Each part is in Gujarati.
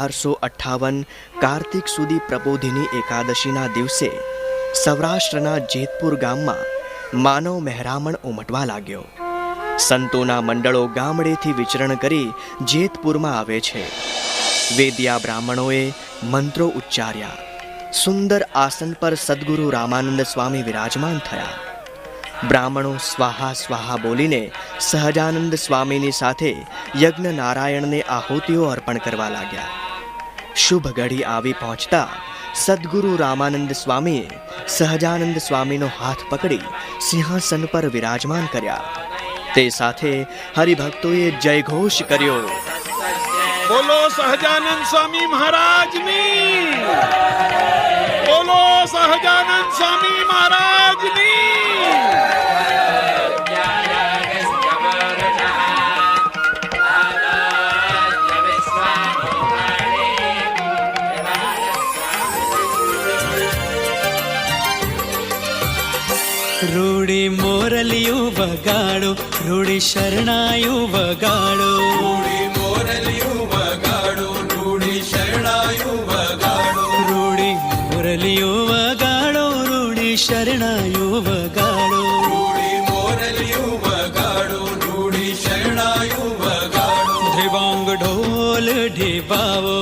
અઢારસો અઠ્ઠાવન કાર્તિક સુધી પ્રબોધિની એકાદશીના દિવસે સૌરાષ્ટ્રના જેતપુર ગામમાં માનવ મહેરામણ ઉમટવા લાગ્યો. સંતોના મંડળો ગામડેથી વિચરણ કરી જેતપુરમાં આવે છે. વેદિયા બ્રાહ્મણોએ મંત્રો ઉચ્ચાર્યા. સુંદર આસન પર સદગુરુ રામાનંદ સ્વામી વિરાજમાન થયા. બ્રાહ્મણો સ્વાહા સ્વાહા બોલીને સહજાનંદ સ્વામીની સાથે યજ્ઞ નારાયણને આહુતિઓ અર્પણ કરવા લાગ્યા. શુભ ઘડી આવી પહોંચતા સદગુરુ રામાનંદ સ્વામીએ સહજાનંદ સ્વામીનો હાથ પકડી સિંહાસન પર વિરાજમાન કર્યા. તે સાથે હરિભક્તોએ જયઘોષ કર્યો. બોલો સહજાનંદ સ્વામી મહારાજની. બોલો સહજાનંદ સ્વામી મહારાજની ರೂಢಿ ಮೋರಲಿಯುವಗಾಡು ರೂಢಿ ಶರಣಾಯುವಗಾಡು ರೂಢಿ ಮೋರಲಿಯುವಗಾಡು ರೂಢಿ ಶರಣಾಯುವಗಾಡು ರೂಢಿ ಮೋರಲಿಯುವಗಾಡು ರೂಢಿ ಶರಣಾಯುವಗಾಡು ರೂಢಿ ಮೋರಲಿಯುವಗಾಡು ರೂಢಿ ಶರಣಾಯುವಗಾಡು ಧಿವಾಂಗ್ ಢೋಲ್ ಢಿಬಾವೋ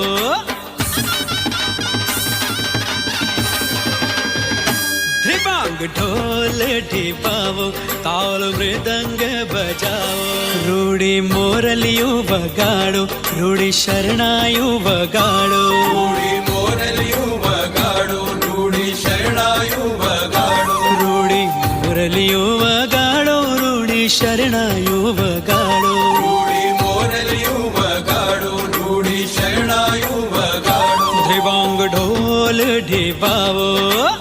ढोंग ढोल टिपाओ ताल मृदंग बजाओ रूढ़ी मोरलियो बगाड़ो रूढ़ी शरणायो बगाड़ो रूढ़ी मोरलियो बगाड़ो रूढ़ी शरणायो बगाड़ो रूढ़ी मोरलियो बगाड़ो रूढ़ी शरणायो बगाड़ो रूढ़ी मोरलियो बगाड़ो ढोल ढिबाओ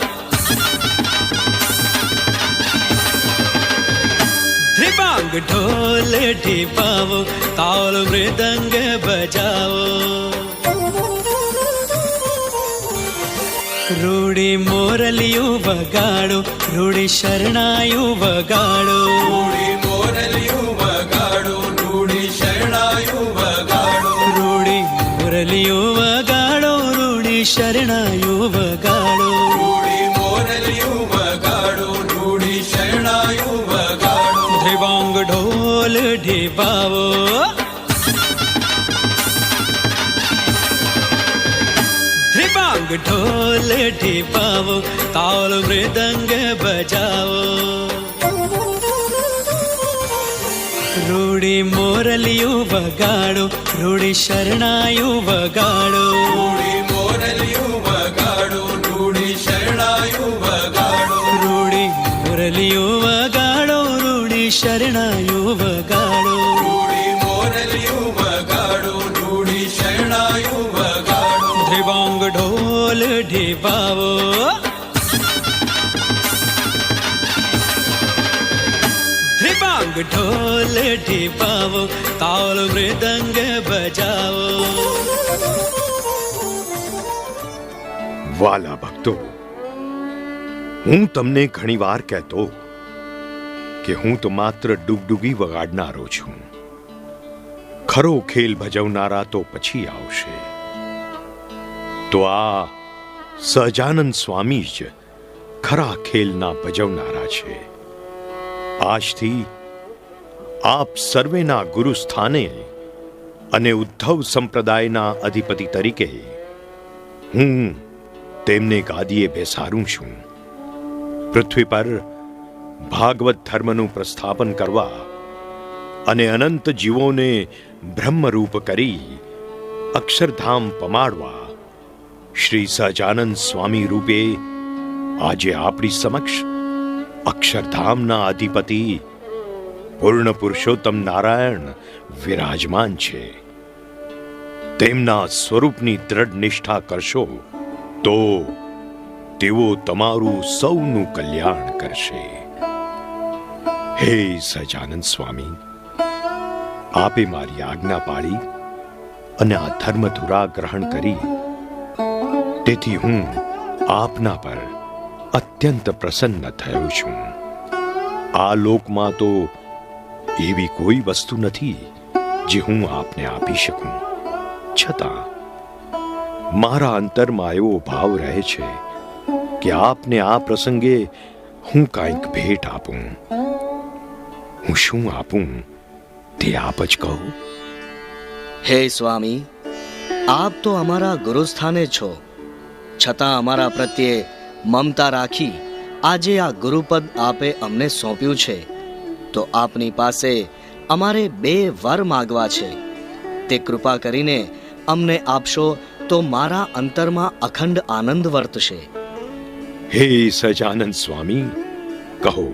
ढोल टिपाओ ताल मृदंग बजाओ रूढ़ी मोरलियू बगाड़ो रूढ़ी शरणायु बगाड़ो रूढ़ी मोरलियू बगाड़ो रूढ़ी शरणायु बगाड़ो रूढ़ी मोरलियू बगाड़ो रूढ़ी शरणा ધ્રિવાંગ ઢોલ ઢીબાવો તાલ મૃદંગ બજાવો રૂડી મોરલિયું વગાડો રૂડી શરણાયું વગાડો ઢીબાવો ધ્રિવાંગ ઢોલ ઢીબાવો તાલ મૃદંગ બજાવો. વાલા ભક્તો, હું તમને ઘણીવાર કહેતો કે હું તો માત્ર ડુગડુગી વગાડનારો છું. ખરો ખેલ ભજવનારા તો પછી આવશે. તો આ સહજાનંદ સ્વામી જ ખરા ખેલના ભજવનારા છે. આજથી આપ સર્વેના ગુરુ સ્થાને અને ઉદ્ધવ સંપ્રદાયના અધિપતિ તરીકે હું તેમને ગાદીએ બેસારું છું. પૃથ્વી પર ભાગવત ધર્મનું પ્રસ્થાપન કરવા અને અનંત જીવોને બ્રહ્મરૂપ કરી અક્ષરધામ પમાડવા શ્રી સહજાનંદ સ્વામી રૂપે આજે આપણી સમક્ષ અક્ષરધામના અધિપતિ પૂર્ણ પુરુષોત્તમ નારાયણ વિરાજમાન છે. તેમના સ્વરૂપની દ્રઢ નિષ્ઠા કરશો તો તેઓ તમારું સૌનું કલ્યાણ કરશે. હે સહજાનંદ સ્વામી, આપે મારી આજ્ઞા પાળી અને આ ધર્મધુરા ગ્રહણ કરી તેથી હું આપના પર અત્યંત પ્રસન્ન થયો છું. આ લોકમાં તો એવી કોઈ વસ્તુ નથી જે હું આપને આપી શકું. છતાં, મારા અંતરમાં એવો ભાવ રહે છે કે આપને આ પ્રસંગે હું કાંઈક ભેટ આપું. હું શું આપું તે આપ જ કહો. હે સ્વામી, આપ તો અમારા ગુરુસ્થાને છો. છતાં અમારા પ્રત્યે મમતા રાખી આજે આ ગુરુપદ આપે અમને સોંપ્યું છે. તો આપની પાસે અમારે બે વર માગવા છે. તે કૃપા કરીને અમને આપશો તો મારા અંતરમાં અખંડ આનંદ વર્તશે. હે સજાનંદ સ્વામી કહો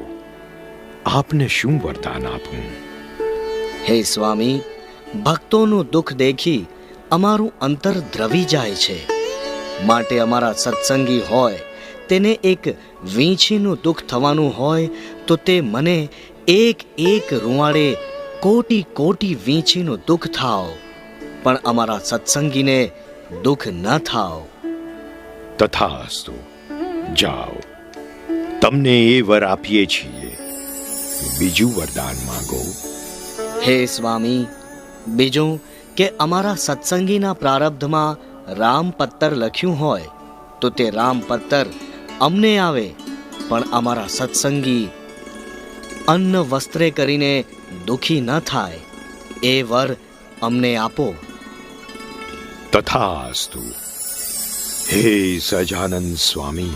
આપને શું વરદાન આપું? હે સ્વામી ભક્તોનું દુઃખ દેખી અમારું અંતર દ્રવી જાય છે. માટે અમારા સત્સંગી હોય તેને એક વીંછીનું દુઃખ થવાનું હોય તો તે મને એક એક રૂવાડે કોટી કોટી વીંછીનું દુઃખ થાવ. પણ અમારા સત્સંગીને દુઃખ ન થાવ. તથાસ્તુ જાઓ. તમને એ વર આપીએ છીએ. બીજું વરદાન માંગો. હે સ્વામી બીજું કે અમારા સત્સંગીના પ્રારબ્ધમાં રામ પત્તર લખ્યું હોય તો તે રામ પત્તર અમને આવે, પણ અમારા સત્સંગી અન્ન વસ્ત્રે કરીને દુખી ન થાય. એ વર અમને આપો. તથાસ્તુ. હે સજાનંદ સ્વામી,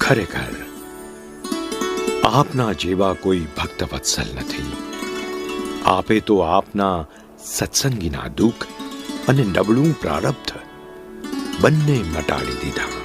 ખરેખર આપના જેવા કોઈ ભક્ત વત્સલ નથી. આપે તો આપના સત્સંગીના દુઃખ અને નબળું પ્રારબ્ધ બંને મટાડી દીધા.